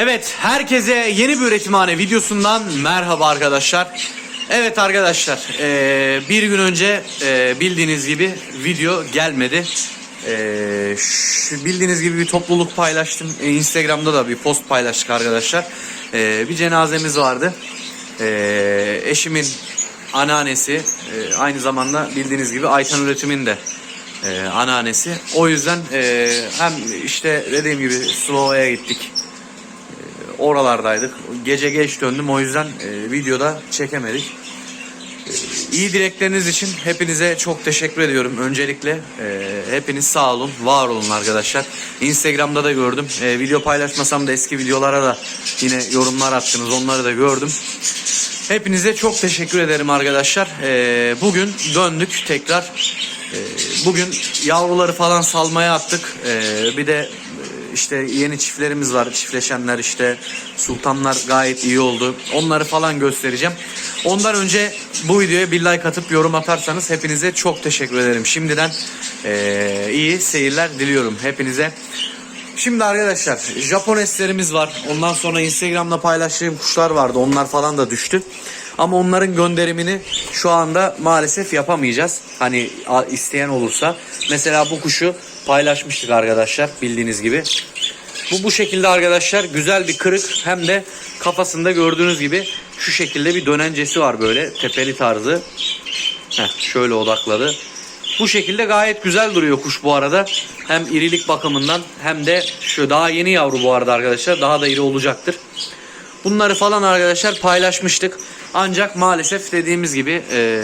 Evet, herkese yeni bir üretimhane videosundan merhaba arkadaşlar. Evet arkadaşlar, eee, bir gün önce eee, bildiğiniz gibi video gelmedi. Eee, şu- bildiğiniz gibi bir topluluk paylaştım. E, Instagram'da da bir post paylaştık arkadaşlar. Eee, bir cenazemiz vardı. Eee, eşimin anneannesi, eee, aynı zamanda bildiğiniz gibi Aytan Üretim'in de eee anneannesi. O yüzden eee, hem işte dediğim gibi Slova'ya gittik oralardaydık. Gece geç döndüm o yüzden e, videoda çekemedik. E, iyi dilekleriniz için hepinize çok teşekkür ediyorum. Öncelikle e, hepiniz sağ olun, var olun arkadaşlar. Instagram'da da gördüm. E, video paylaşmasam da eski videolara da yine yorumlar attınız. Onları da gördüm. Hepinize çok teşekkür ederim arkadaşlar. E, bugün döndük tekrar. E, bugün yavruları falan salmaya attık. E, bir de işte yeni çiftlerimiz var. Çiftleşenler işte sultanlar gayet iyi oldu. Onları falan göstereceğim. Ondan önce bu videoya bir like atıp yorum atarsanız hepinize çok teşekkür ederim. Şimdiden eee, iyi seyirler diliyorum hepinize. Şimdi arkadaşlar Japoneslerimiz var. Ondan sonra Instagram'da paylaştığım kuşlar vardı. Onlar falan da düştü. Ama onların gönderimini şu anda maalesef yapamayacağız. Hani isteyen olursa. Mesela bu kuşu paylaşmıştık arkadaşlar bildiğiniz gibi. Bu bu şekilde arkadaşlar güzel bir kırık hem de kafasında gördüğünüz gibi şu şekilde bir dönencesi var böyle tepeli tarzı. Heh, şöyle odakladı. Bu şekilde gayet güzel duruyor kuş bu arada. Hem irilik bakımından hem de şu daha yeni yavru bu arada arkadaşlar. Daha da iri olacaktır. Bunları falan arkadaşlar paylaşmıştık. Ancak maalesef dediğimiz gibi e,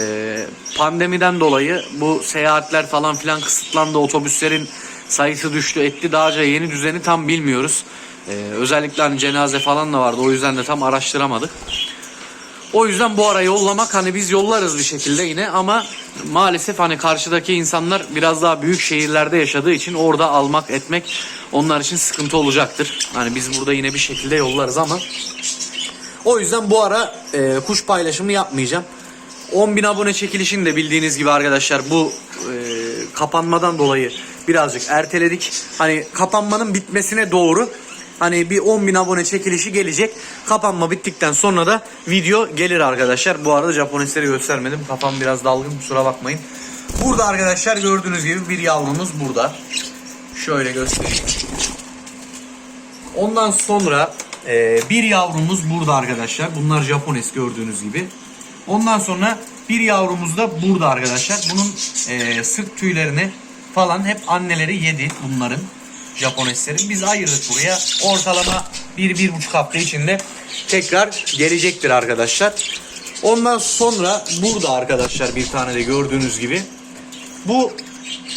pandemiden dolayı bu seyahatler falan filan kısıtlandı. Otobüslerin sayısı düştü etti. Daha önce yeni düzeni tam bilmiyoruz. E, özellikle hani cenaze falan da vardı. O yüzden de tam araştıramadık. O yüzden bu ara yollamak hani biz yollarız bir şekilde yine ama maalesef hani karşıdaki insanlar biraz daha büyük şehirlerde yaşadığı için orada almak etmek onlar için sıkıntı olacaktır. Hani biz burada yine bir şekilde yollarız ama o yüzden bu ara e, kuş paylaşımı yapmayacağım. 10.000 abone çekilişini de bildiğiniz gibi arkadaşlar bu e, kapanmadan dolayı birazcık erteledik. Hani kapanmanın bitmesine doğru hani bir 10.000 abone çekilişi gelecek. Kapanma bittikten sonra da video gelir arkadaşlar. Bu arada Japonesleri göstermedim. Kafam biraz dalgın kusura bakmayın. Burada arkadaşlar gördüğünüz gibi bir yavrumuz burada. Şöyle göstereyim. Ondan sonra e, bir yavrumuz burada arkadaşlar. Bunlar Japones gördüğünüz gibi. Ondan sonra bir yavrumuz da burada arkadaşlar. Bunun e, sırt tüylerini falan hep anneleri yedi bunların. Japoneslerin. Biz ayırdık buraya. Ortalama bir, bir buçuk hafta içinde tekrar gelecektir arkadaşlar. Ondan sonra burada arkadaşlar bir tane de gördüğünüz gibi. Bu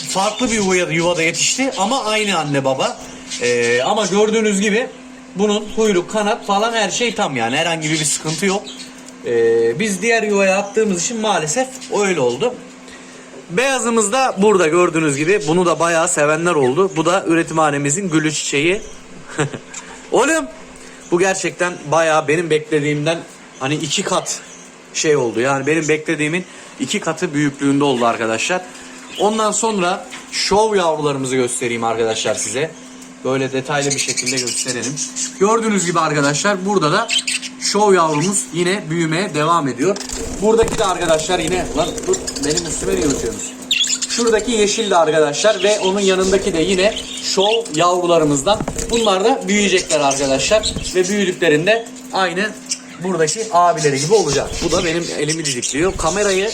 farklı bir yuvada yetişti ama aynı anne baba. Ee, ama gördüğünüz gibi bunun kuyruk, kanat falan her şey tam yani herhangi bir sıkıntı yok. Ee, biz diğer yuvaya attığımız için maalesef öyle oldu. Beyazımız da burada gördüğünüz gibi. Bunu da bayağı sevenler oldu. Bu da üretimhanemizin gülü çiçeği. Oğlum bu gerçekten bayağı benim beklediğimden hani iki kat şey oldu. Yani benim beklediğimin iki katı büyüklüğünde oldu arkadaşlar. Ondan sonra şov yavrularımızı göstereyim arkadaşlar size. Böyle detaylı bir şekilde gösterelim. Gördüğünüz gibi arkadaşlar burada da şov yavrumuz yine büyümeye devam ediyor. Buradaki de arkadaşlar yine lan dur benim üstüme niye ötüyorsunuz? Şuradaki yeşil de arkadaşlar ve onun yanındaki de yine şov yavrularımızdan. Bunlar da büyüyecekler arkadaşlar ve büyüdüklerinde aynı buradaki abileri gibi olacak. Bu da benim elimi didikliyor. Kamerayı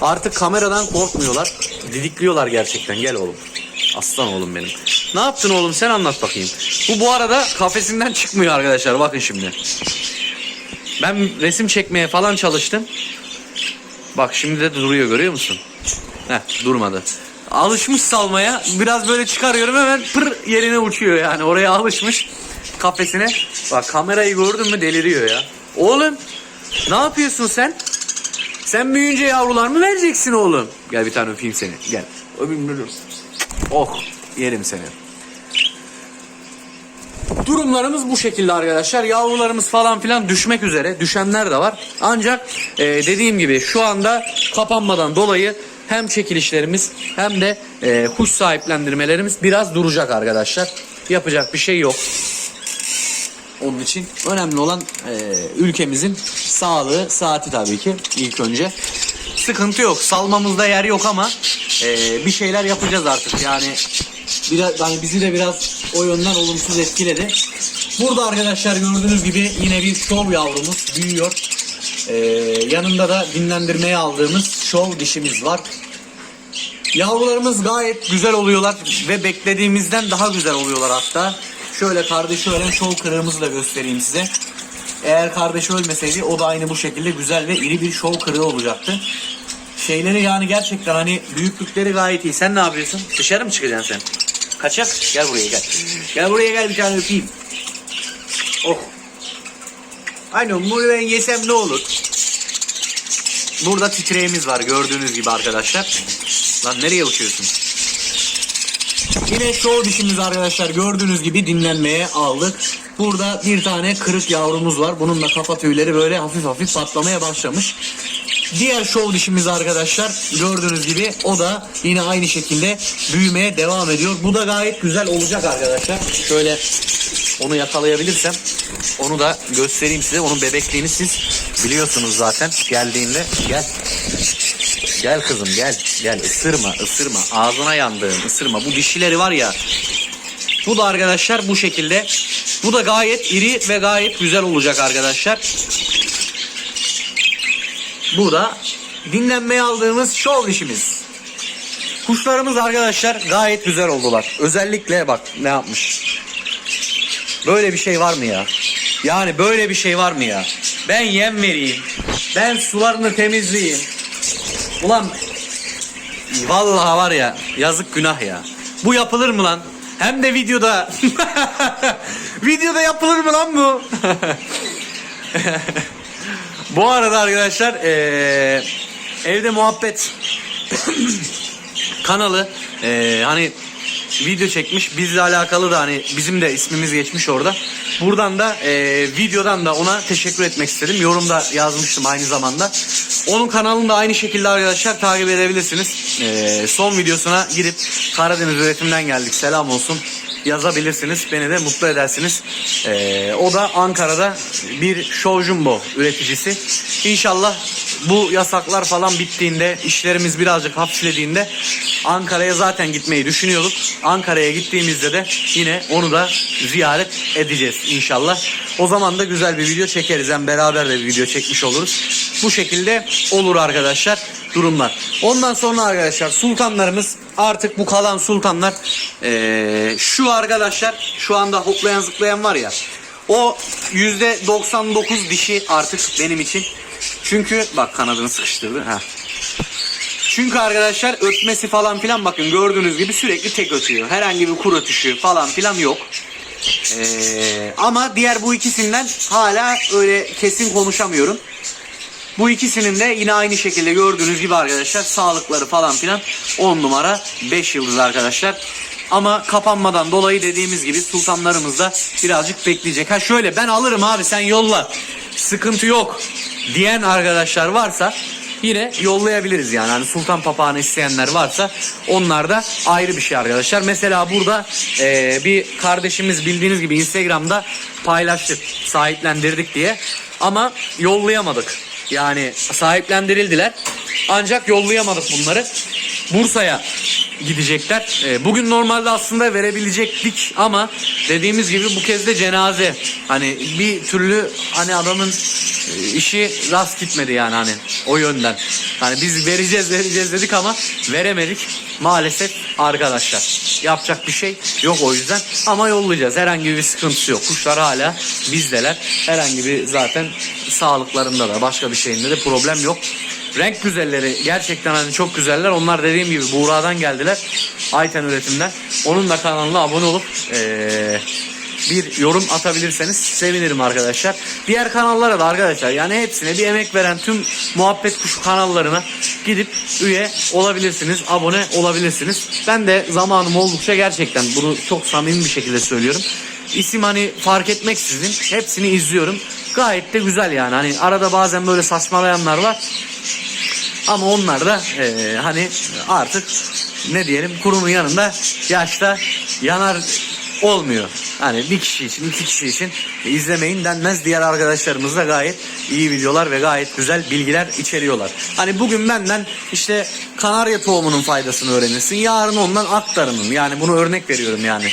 artık kameradan korkmuyorlar. Didikliyorlar gerçekten. Gel oğlum. Aslan oğlum benim. Ne yaptın oğlum sen anlat bakayım. Bu bu arada kafesinden çıkmıyor arkadaşlar. Bakın şimdi. Ben resim çekmeye falan çalıştım. Bak şimdi de duruyor görüyor musun? Heh durmadı. Alışmış salmaya. Biraz böyle çıkarıyorum hemen pır yerine uçuyor yani. Oraya alışmış kafesine. Bak kamerayı gördün mü deliriyor ya. Oğlum ne yapıyorsun sen? Sen büyüyünce yavrular mı vereceksin oğlum? Gel bir tane öpeyim seni. Gel. Öpeyim. Oh yerim seni. Durumlarımız bu şekilde arkadaşlar. Yavrularımız falan filan düşmek üzere. Düşenler de var. Ancak e, dediğim gibi şu anda kapanmadan dolayı hem çekilişlerimiz hem de e, kuş sahiplendirmelerimiz biraz duracak arkadaşlar. Yapacak bir şey yok. Onun için önemli olan e, ülkemizin sağlığı, saati tabii ki ilk önce. Sıkıntı yok. Salmamızda yer yok ama e, bir şeyler yapacağız artık. Yani biraz hani bizi de biraz o yönden olumsuz etkiledi. Burada arkadaşlar gördüğünüz gibi yine bir şov yavrumuz büyüyor. E, yanında da dinlendirmeye aldığımız şov dişimiz var. Yavrularımız gayet güzel oluyorlar ve beklediğimizden daha güzel oluyorlar hatta. Şöyle kardeşi ölen şov kırığımızı da göstereyim size. Eğer kardeşi ölmeseydi o da aynı bu şekilde güzel ve iri bir şov kırığı olacaktı. Şeyleri yani gerçekten hani büyüklükleri gayet iyi. Sen ne yapıyorsun? Dışarı mı çıkacaksın sen? Kaçak? Gel buraya gel. Gel buraya gel bir tane öpeyim. Oh. Aynen bunu ben yesem ne olur? Burada titreğimiz var gördüğünüz gibi arkadaşlar. Lan nereye uçuyorsun? Yine şov dişimiz arkadaşlar gördüğünüz gibi dinlenmeye aldık. Burada bir tane kırık yavrumuz var. Bunun da kafa tüyleri böyle hafif hafif patlamaya başlamış. Diğer şov dişimiz arkadaşlar gördüğünüz gibi o da yine aynı şekilde büyümeye devam ediyor. Bu da gayet güzel olacak arkadaşlar. Şöyle onu yakalayabilirsem onu da göstereyim size. Onun bebekliğini siz biliyorsunuz zaten geldiğinde. Gel. Gel kızım gel. Gel ısırma ısırma. Ağzına yandığım ısırma. Bu dişileri var ya. Bu da arkadaşlar bu şekilde. Bu da gayet iri ve gayet güzel olacak arkadaşlar. Bu da dinlenmeye aldığımız şov dişimiz. Kuşlarımız arkadaşlar gayet güzel oldular. Özellikle bak ne yapmış. Böyle bir şey var mı ya? Yani böyle bir şey var mı ya? Ben yem vereyim. Ben sularını temizleyeyim. Ulan vallahi var ya yazık günah ya. Bu yapılır mı lan? Hem de videoda. videoda yapılır mı lan bu? bu arada arkadaşlar eee, evde muhabbet kanalı eee, hani video çekmiş bizle alakalı da hani bizim de ismimiz geçmiş orada. Buradan da eee, videodan da ona teşekkür etmek istedim. Yorumda yazmıştım aynı zamanda. Onun kanalını da aynı şekilde arkadaşlar takip edebilirsiniz. Eee, son videosuna girip Karadeniz üretimden geldik selam olsun yazabilirsiniz. Beni de mutlu edersiniz. Eee, o da Ankara'da bir show jumbo üreticisi. İnşallah bu yasaklar falan bittiğinde, işlerimiz birazcık hafiflediğinde Ankara'ya zaten gitmeyi düşünüyorduk. Ankara'ya gittiğimizde de yine onu da ziyaret edeceğiz inşallah. O zaman da güzel bir video çekeriz. Hem beraber de bir video çekmiş oluruz. Bu şekilde olur arkadaşlar durumlar. Ondan sonra arkadaşlar sultanlarımız artık bu kalan sultanlar eee, şu arkadaşlar şu anda hoplayan zıplayan var ya o yüzde 99 dişi artık benim için. Çünkü bak kanadını sıkıştırdı. Ha. Çünkü arkadaşlar ötmesi falan filan bakın gördüğünüz gibi sürekli tek ötüyor. Herhangi bir kur ötüşü falan filan yok. Ee, ama diğer bu ikisinden hala öyle kesin konuşamıyorum. Bu ikisinin de yine aynı şekilde gördüğünüz gibi arkadaşlar sağlıkları falan filan 10 numara 5 yıldız arkadaşlar. Ama kapanmadan dolayı dediğimiz gibi sultanlarımız da birazcık bekleyecek. Ha şöyle ben alırım abi sen yolla. Sıkıntı yok diyen arkadaşlar varsa yine yollayabiliriz yani. Hani sultan papağanı isteyenler varsa onlar da ayrı bir şey arkadaşlar. Mesela burada e, bir kardeşimiz bildiğiniz gibi Instagram'da paylaştık sahiplendirdik diye ama yollayamadık. Yani sahiplendirildiler ancak yollayamadık bunları. Bursa'ya gidecekler. E, bugün normalde aslında verebilecektik ama dediğimiz gibi bu kez de cenaze. Hani bir türlü hani adamın e, işi rast gitmedi yani hani o yönden. Hani biz vereceğiz vereceğiz dedik ama veremedik maalesef arkadaşlar. Yapacak bir şey yok o yüzden ama yollayacağız. Herhangi bir sıkıntısı yok. Kuşlar hala bizdeler. Herhangi bir zaten sağlıklarında da başka bir şeyinde de problem yok. Renk güzelleri gerçekten hani çok güzeller. Onlar dediğim gibi Buğra'dan geldiler. Ayten üretimden. Onun da kanalına abone olup eee, bir yorum atabilirseniz sevinirim arkadaşlar. Diğer kanallara da arkadaşlar yani hepsine bir emek veren tüm muhabbet kuşu kanallarına gidip üye olabilirsiniz, abone olabilirsiniz. Ben de zamanım oldukça gerçekten bunu çok samimi bir şekilde söylüyorum. İsim hani fark etmeksizin hepsini izliyorum. Gayet de güzel yani. Hani arada bazen böyle saçmalayanlar var. Ama onlar da eee, hani artık ne diyelim kurunun yanında yaşta yanar olmuyor. Hani bir kişi için, iki kişi için izlemeyin denmez. Diğer arkadaşlarımız da gayet iyi videolar ve gayet güzel bilgiler içeriyorlar. Hani bugün benden işte kanarya tohumunun faydasını öğrenirsin. Yarın ondan aktarının. Yani bunu örnek veriyorum yani.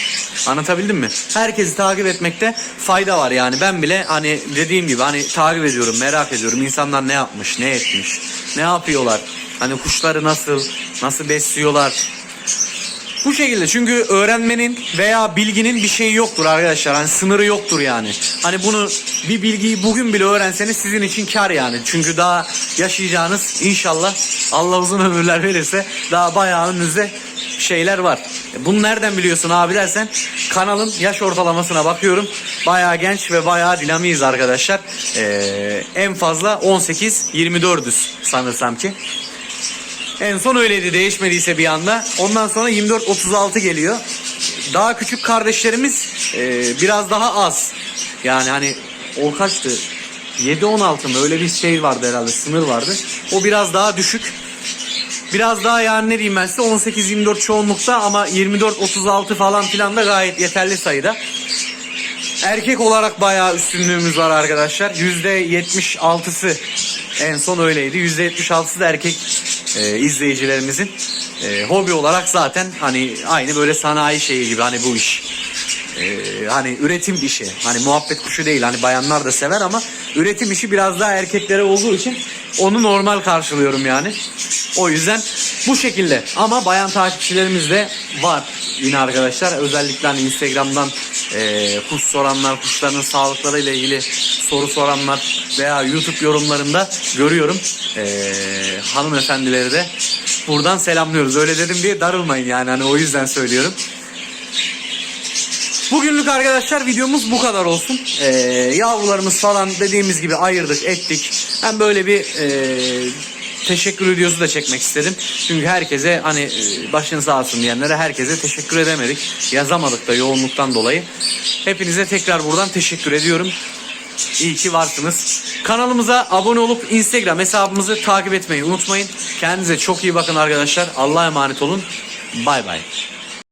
Anlatabildim mi? Herkesi takip etmekte fayda var yani. Ben bile hani dediğim gibi hani takip ediyorum, merak ediyorum. İnsanlar ne yapmış, ne etmiş, ne yapıyorlar. Hani kuşları nasıl, nasıl besliyorlar. Bu şekilde çünkü öğrenmenin veya bilginin bir şeyi yoktur arkadaşlar. Hani sınırı yoktur yani. Hani bunu bir bilgiyi bugün bile öğrenseniz sizin için kar yani. Çünkü daha yaşayacağınız inşallah Allah uzun ömürler verirse daha bayağı önünüzde şeyler var. E Bunu nereden biliyorsun abi dersen kanalın yaş ortalamasına bakıyorum. Bayağı genç ve bayağı dinamiyiz arkadaşlar. Ee, en fazla 18-24'üz sanırsam ki. En son öyleydi değişmediyse bir anda. Ondan sonra 24-36 geliyor. Daha küçük kardeşlerimiz e, biraz daha az. Yani hani o kaçtı? 7-16 mı? Öyle bir şey vardı herhalde sınır vardı. O biraz daha düşük. Biraz daha yani ne diyeyim ben size 18-24 çoğunlukta ama 24-36 falan filan da gayet yeterli sayıda. Erkek olarak bayağı üstünlüğümüz var arkadaşlar. %76'sı en son öyleydi. %76'sı da erkek e, izleyicilerimizin. E, hobi olarak zaten hani aynı böyle sanayi şeyi gibi hani bu iş. E, hani üretim işi. Hani muhabbet kuşu değil. Hani bayanlar da sever ama üretim işi biraz daha erkeklere olduğu için onu normal karşılıyorum yani. O yüzden bu şekilde. Ama bayan takipçilerimiz de var yine arkadaşlar. Özellikle hani Instagram'dan e, kuş soranlar, kuşların sağlıklarıyla ilgili soru soranlar veya YouTube yorumlarında görüyorum. E, hanımefendileri de buradan selamlıyoruz. Öyle dedim diye darılmayın yani hani o yüzden söylüyorum. Bugünlük arkadaşlar videomuz bu kadar olsun. Ee, yavrularımız falan dediğimiz gibi ayırdık ettik. Hem böyle bir e, teşekkür videosu da çekmek istedim. Çünkü herkese hani e, başın sağ olsun diyenlere herkese teşekkür edemedik. Yazamadık da yoğunluktan dolayı. Hepinize tekrar buradan teşekkür ediyorum. İyi ki varsınız. Kanalımıza abone olup Instagram hesabımızı takip etmeyi unutmayın. Kendinize çok iyi bakın arkadaşlar. Allah'a emanet olun. Bay bay.